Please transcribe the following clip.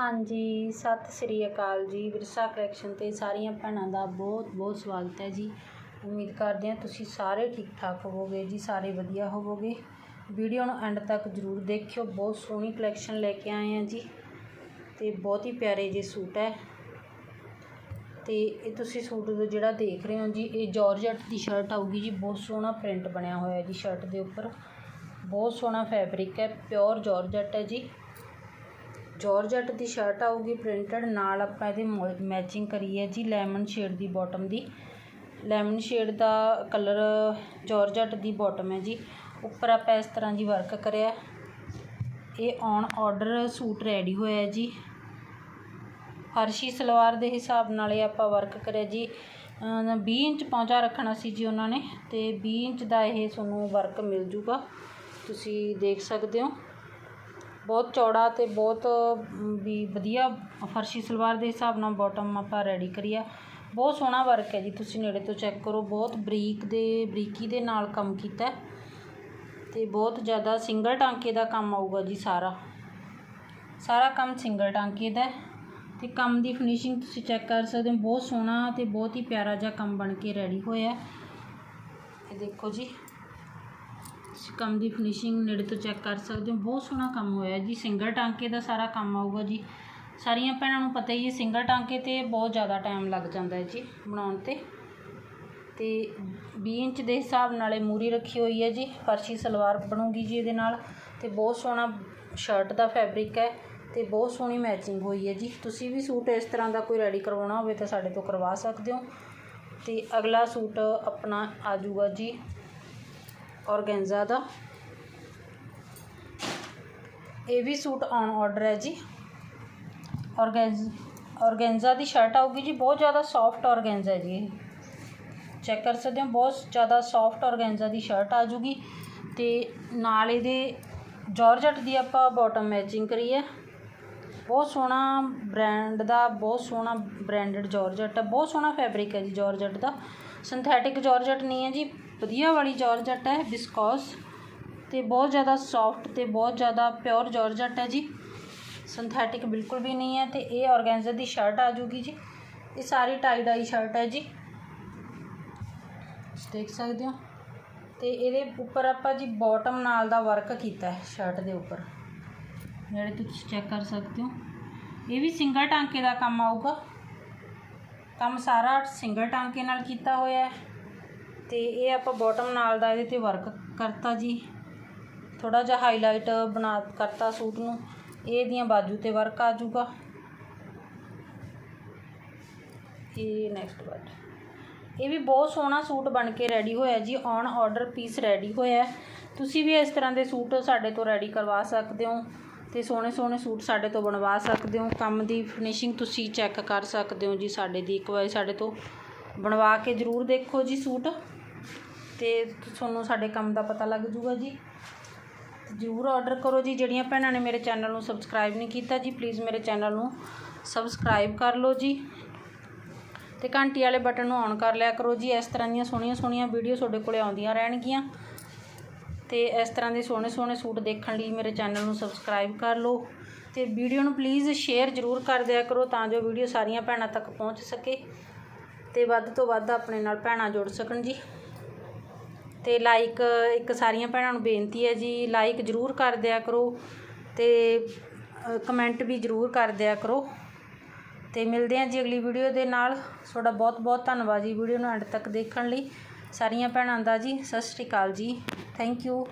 ਹਾਂਜੀ, ਸਤਿ ਸ੍ਰੀ ਅਕਾਲ ਜੀ। ਵਿਰਸਾ ਕਲੈਕਸ਼ਨ 'ਤੇ ਸਾਰੀਆਂ ਭੈਣਾਂ ਦਾ ਬਹੁਤ ਬਹੁਤ ਸਵਾਗਤ ਹੈ ਜੀ। ਉਮੀਦ ਕਰਦੇ ਹਾਂ ਤੁਸੀਂ ਸਾਰੇ ਠੀਕ ਠਾਕ ਹੋਵੋਗੇ ਜੀ, ਸਾਰੇ ਵਧੀਆ ਹੋਵੋਗੇ। ਵੀਡੀਓ ਨੂੰ ਐਂਡ ਤੱਕ ਜ਼ਰੂਰ ਦੇਖਿਓ। ਬਹੁਤ ਸੋਹਣੀ ਕਲੈਕਸ਼ਨ ਲੈ ਕੇ ਆਏ ਹਾਂ ਜੀ। ਤੇ ਬਹੁਤ ਹੀ ਪਿਆਰੇ ਜੇ ਸੂਟ ਹੈ। ਤੇ ਇਹ ਤੁਸੀਂ ਸੂਟ ਜਿਹੜਾ ਦੇਖ ਰਹੇ ਹੋ ਜੀ, ਇਹ ਜਾਰਜਟ ਦੀ ਸ਼ਰਟ ਆਊਗੀ ਜੀ। ਬਹੁਤ ਸੋਹਣਾ ਪ੍ਰਿੰਟ ਬਣਿਆ ਹੋਇਆ ਜੀ ਸ਼ਰਟ ਦੇ ਉੱਪਰ। ਬਹੁਤ ਸੋਹਣਾ ਫੈਬਰਿਕ ਹੈ ਪਿਓਰ ਜਾਰਜਟ ਹੈ ਜੀ। ਜ਼ੋਰਜੱਟ ਦੀ ਸ਼ਰਟ ਆਊਗੀ ਪ੍ਰਿੰਟਡ ਨਾਲ ਆਪਾਂ ਇਹਦੇ ਮੈਚਿੰਗ ਕਰੀ ਹੈ ਜੀ ਲੈਮਨ ਸ਼ੇਡ ਦੀ ਬਾਟਮ ਦੀ। ਲੈਮਨ ਸ਼ੇਡ ਦਾ ਕਲਰ ਜ਼ੋਰਜੱਟ ਦੀ ਬਾਟਮ ਹੈ ਜੀ। ਉੱਪਰ ਆਪਾਂ ਇਸ ਤਰ੍ਹਾਂ ਜੀ ਵਰਕ ਕਰਿਆ। ਇਹ ਔਨ ਆਰਡਰ ਸੂਟ ਰੈਡੀ ਹੋਇਆ ਜੀ। ਫਰਸ਼ੀ ਸਲਵਾਰ ਦੇ ਹਿਸਾਬ ਨਾਲ ਇਹ ਆਪਾਂ ਵਰਕ ਕਰਿਆ ਜੀ। 20 ਇੰਚ ਪਹੁੰਚਾ ਰੱਖਣਾ ਸੀ ਜੀ ਉਹਨਾਂ ਨੇ ਤੇ 20 ਇੰਚ ਦਾ ਇਹ ਤੁਹਾਨੂੰ ਵਰਕ ਮਿਲ ਜੂਗਾ। ਤੁਸੀਂ ਦੇਖ ਸਕਦੇ ਹੋ। ਬਹੁਤ ਚੌੜਾ ਅਤੇ ਬਹੁਤ ਵੀ ਵਧੀਆ ਫਰਸ਼ੀ ਸਲਵਾਰ ਦੇ ਹਿਸਾਬ ਨਾਲ ਬਾਟਮ ਆਪਾਂ ਰੈਡੀ ਕਰੀ ਬਹੁਤ ਸੋਹਣਾ ਵਰਕ ਹੈ ਜੀ, ਤੁਸੀਂ ਨੇੜੇ ਤੋਂ ਚੈੱਕ ਕਰੋ। ਬਹੁਤ ਬਰੀਕ ਦੇ, ਬਰੀਕੀ ਦੇ ਨਾਲ ਕੰਮ ਕੀਤਾ ਤੇ ਬਹੁਤ ਜ਼ਿਆਦਾ ਸਿੰਗਲ ਟਾਂਕੇ ਦਾ ਕੰਮ ਆਊਗਾ ਜੀ ਸਾਰਾ। ਸਾਰਾ ਕੰਮ ਸਿੰਗਲ ਟਾਂਕੇ ਦਾ ਤੇ ਕੰਮ ਦੀ ਫਿਨਿਸ਼ਿੰਗ ਤੁਸੀਂ ਚੈੱਕ ਕਰ ਸਕਦੇ ਹੋ। ਬਹੁਤ ਸੋਹਣਾ ਤੇ ਬਹੁਤ ਹੀ ਪਿਆਰਾ ਜਿਹਾ ਕੰਮ ਬਣ ਕੇ ਰੈਡੀ ਹੋਇਆ ਇਹ ਦੇਖੋ ਜੀ। ਕੰਮ ਦੀ ਫਿਨਿਸ਼ਿੰਗ ਨੇੜੇ ਤੋਂ ਚੈੱਕ ਕਰ ਸਕਦੇ ਹੋ। ਬਹੁਤ ਸੋਹਣਾ ਕੰਮ ਹੋਇਆ ਜੀ। ਸਿੰਗਲ ਟਾਂਕੇ ਦਾ ਸਾਰਾ ਕੰਮ ਆਊਗਾ ਜੀ। ਸਾਰੀਆਂ ਭੈਣਾਂ ਨੂੰ ਪਤਾ ਹੀ ਹੈ, ਸਿੰਗਲ ਟਾਂਕੇ 'ਤੇ ਬਹੁਤ ਜ਼ਿਆਦਾ ਟਾਈਮ ਲੱਗ ਜਾਂਦਾ ਹੈ ਜੀ ਬਣਾਉਣ 'ਤੇ। ਤੇ 20 ਇੰਚ ਦੇ ਹਿਸਾਬ ਨਾਲ ਇਹ ਮੂਰੀ ਰੱਖੀ ਹੋਈ ਹੈ ਜੀ। ਫਰਸ਼ੀ ਸਲਵਾਰ ਬਣੂਗੀ ਜੀ ਇਹਦੇ ਨਾਲ। ਤੇ ਬਹੁਤ ਸੋਹਣਾ ਸ਼ਰਟ ਦਾ ਫੈਬਰਿਕ ਹੈ ਤੇ ਬਹੁਤ ਸੋਹਣੀ ਮੈਚਿੰਗ ਹੋਈ ਹੈ ਜੀ। ਤੁਸੀਂ ਵੀ ਸੂਟ ਇਸ ਤਰ੍ਹਾਂ ਦਾ ਕੋਈ ਰੈਡੀ ਕਰਵਾਉਣਾ ਹੋਵੇ ਤਾਂ ਸਾਡੇ ਤੋਂ ਕਰਵਾ ਸਕਦੇ ਹੋ। ਤੇ ਅਗਲਾ ਸੂਟ ਆਪਣਾ ਆ ਜਾਊਗਾ ਜੀ। ਔਰਗੈਂਜ਼ਾ ਦਾ। ਇਹ ਵੀ ਸੂਟ ਔਨ ਆਰਡਰ ਹੈ ਜੀ। ਔਰਗੈਂਜ਼, ਔਰਗੈਂਜ਼ਾ ਦੀ ਸ਼ਰਟ ਆਊਗੀ ਜੀ। ਬਹੁਤ ਜ਼ਿਆਦਾ ਸੌਫਟ ਔਰਗੈਂਜ਼ਾ ਹੈ ਜੀ ਇਹ। ਚੈੱਕ ਕਰ ਸਕਦੇ ਹੋ, ਬਹੁਤ ਜ਼ਿਆਦਾ ਸੌਫਟ ਔਰਗੈਂਜ਼ਾ ਦੀ ਸ਼ਰਟ ਆ ਜੂਗੀ। ਤੇ ਨਾਲ ਇਹਦੇ ਜਾਰਜਟ ਦੀ ਆਪਾਂ ਬਾਟਮ ਮੈਚਿੰਗ ਕਰੀ ਹੈ। ਬਹੁਤ ਸੋਹਣਾ ਬ੍ਰਾਂਡ ਦਾ, ਬਹੁਤ ਸੋਹਣਾ ਬ੍ਰਾਂਡਡ ਜਾਰਜਟ ਹੈ। ਬਹੁਤ ਸੋਹਣਾ ਫੈਬਰਿਕ ਹੈ ਜੀ ਜਾਰਜਟ ਦਾ। ਸਿੰਥੈਟਿਕ ਜਾਰਜਟ ਨਹੀਂ ਹੈ ਜੀ। ਵਧੀਆ ਵਾਲੀ ਜਾਰਜਟ ਹੈ ਬਿਸਕੋਸ ਤੇ ਬਹੁਤ ਜ਼ਿਆਦਾ ਸੌਫਟ ਤੇ ਬਹੁਤ ਜ਼ਿਆਦਾ ਪਿਓਰ ਜਾਰਜਟ ਹੈ ਜੀ। ਸਿੰਥੈਟਿਕ ਬਿਲਕੁਲ ਵੀ ਨਹੀਂ ਹੈ ਤੇ ਇਹ ਔਰਗੈਂਜ਼ਾ ਦੀ ਸ਼ਰਟ ਆ ਜੂਗੀ ਜੀ। ਇਹ ਸਾਰੀ ਟਾਈ ਡਾਈ ਸ਼ਰਟ ਹੈ ਜੀ। ਦੇਖ ਸਕਦੇ ਹੋ। ਤੇ ਇਹਦੇ ਉੱਪਰ ਆਪਾਂ ਜੀ ਬਾਟਮ ਨਾਲ ਦਾ ਵਰਕ ਕੀਤਾ ਹੈ ਸ਼ਰਟ ਦੇ ਉੱਪਰ। ਜਿਹੜੇ ਤੁਸੀਂ ਚੈੱਕ ਕਰ ਸਕਦੇ ਹੋ। ਇਹ ਵੀ ਸਿੰਗਲ ਟਾਂਕੇ ਦਾ ਕੰਮ ਆਊਗਾ। ਕੰਮ ਸਾਰਾ ਸਿੰਗਲ ਟਾਂਕੇ ਨਾਲ ਕੀਤਾ ਹੋਇਆ ਹੈ। ਤੇ ਇਹ ਆਪਾਂ ਬਾਟਮ ਨਾਲ ਦਾ ਇਹਦੇ ਤੇ ਵਰਕ ਕਰਤਾ ਜੀ। ਥੋੜਾ ਜਿਹਾ ਹਾਈਲਾਈਟ ਬਣਾ ਕਰਤਾ ਸੂਟ ਨੂੰ। ਇਹ ਦੀਆਂ ਬਾਜੂ ਤੇ ਵਰਕ ਆ ਜਾਊਗਾ। ਇਹ ਨੈਕਸਟ ਵਰਡ ਇਹ ਵੀ ਬਹੁਤ ਸੋਹਣਾ ਸੂਟ ਬਣ ਕੇ ਰੈਡੀ ਹੋਇਆ ਜੀ। ਔਨ ਆਰਡਰ ਪੀਸ ਰੈਡੀ ਹੋਇਆ। ਤੁਸੀਂ ਵੀ ਇਸ ਤਰ੍ਹਾਂ ਦੇ ਸੂਟ ਸਾਡੇ ਤੋਂ ਰੈਡੀ ਕਰਵਾ ਸਕਦੇ ਹੋ ਤੇ ਸੋਹਣੇ ਸੋਹਣੇ ਸੂਟ ਸਾਡੇ ਤੋਂ ਬਣਵਾ ਸਕਦੇ ਹੋ। ਕੰਮ ਦੀ ਫਿਨਿਸ਼ਿੰਗ ਤੁਸੀਂ ਚੈੱਕ ਕਰ ਸਕਦੇ ਹੋ ਜੀ। ਸਾਡੇ ਦੀ ਇੱਕ ਵਾਰੀ ਸਾਡੇ ਤੋਂ ਬਣਵਾ ਕੇ ਜ਼ਰੂਰ ਦੇਖੋ ਜੀ ਸੂਟ। ਤੇ ਤੁਹਾਨੂੰ ਸਾਡੇ ਕੰਮ ਦਾ ਪਤਾ ਲੱਗ ਜੂਗਾ ਜੀ। ਜ਼ਰੂਰ ਆਰਡਰ ਕਰੋ ਜੀ। ਜਿਹੜੀਆਂ ਭੈਣਾਂ ਨੇ ਮੇਰੇ ਚੈਨਲ ਨੂੰ ਸਬਸਕ੍ਰਾਈਬ ਨਹੀਂ ਕੀਤਾ ਜੀ ਪਲੀਜ਼ ਮੇਰੇ ਚੈਨਲ ਨੂੰ ਸਬਸਕ੍ਰਾਈਬ ਕਰ ਲਓ ਜੀ। ਤੇ ਘੰਟੀ ਵਾਲੇ ਬਟਨ ਨੂੰ ਔਨ ਕਰ ਲਿਆ ਕਰੋ ਜੀ। ਇਸ ਤਰ੍ਹਾਂ ਦੀਆਂ ਸੋਹਣੀਆਂ ਸੋਹਣੀਆਂ ਵੀਡੀਓ ਤੁਹਾਡੇ ਕੋਲੇ ਆਉਂਦੀਆਂ ਰਹਿਣਗੀਆਂ। ਤੇ ਇਸ ਤਰ੍ਹਾਂ ਦੇ ਸੋਹਣੇ ਸੋਹਣੇ ਸੂਟ ਦੇਖਣ ਲਈ ਮੇਰੇ ਚੈਨਲ ਨੂੰ ਸਬਸਕ੍ਰਾਈਬ ਕਰ ਲਓ। ਤੇ ਵੀਡੀਓ ਨੂੰ ਪਲੀਜ਼ ਸ਼ੇਅਰ ਜ਼ਰੂਰ ਕਰ ਦਿਆ ਕਰੋ ਤਾਂ ਜੋ ਵੀਡੀਓ ਸਾਰੀਆਂ ਭੈਣਾਂ ਤੱਕ ਪਹੁੰਚ ਸਕੇ। ਤੇ ਵੱਧ ਤੋਂ ਵੱਧ ਆਪਣੇ ਨਾਲ ਭੈਣਾਂ ਜੁੜ ਸਕਣ ਜੀ। ਅਤੇ ਲਾਈਕ ਇੱਕ ਸਾਰੀਆਂ ਭੈਣਾਂ ਨੂੰ ਬੇਨਤੀ ਹੈ ਜੀ ਲਾਈਕ ਜ਼ਰੂਰ ਕਰ ਦਿਆ ਕਰੋ ਅਤੇ ਕਮੈਂਟ ਵੀ ਜ਼ਰੂਰ ਕਰ ਦਿਆ ਕਰੋ। ਅਤੇ ਮਿਲਦੇ ਹਾਂ ਜੀ ਅਗਲੀ ਵੀਡੀਓ ਦੇ ਨਾਲ। ਤੁਹਾਡਾ ਬਹੁਤ ਬਹੁਤ ਧੰਨਵਾਦ ਜੀ ਵੀਡੀਓ ਨੂੰ ਐਂਡ ਤੱਕ ਦੇਖਣ ਲਈ। ਸਾਰੀਆਂ ਭੈਣਾਂ ਦਾ ਜੀ, ਸਤਿ ਸ਼੍ਰੀ ਅਕਾਲ ਜੀ। Thank you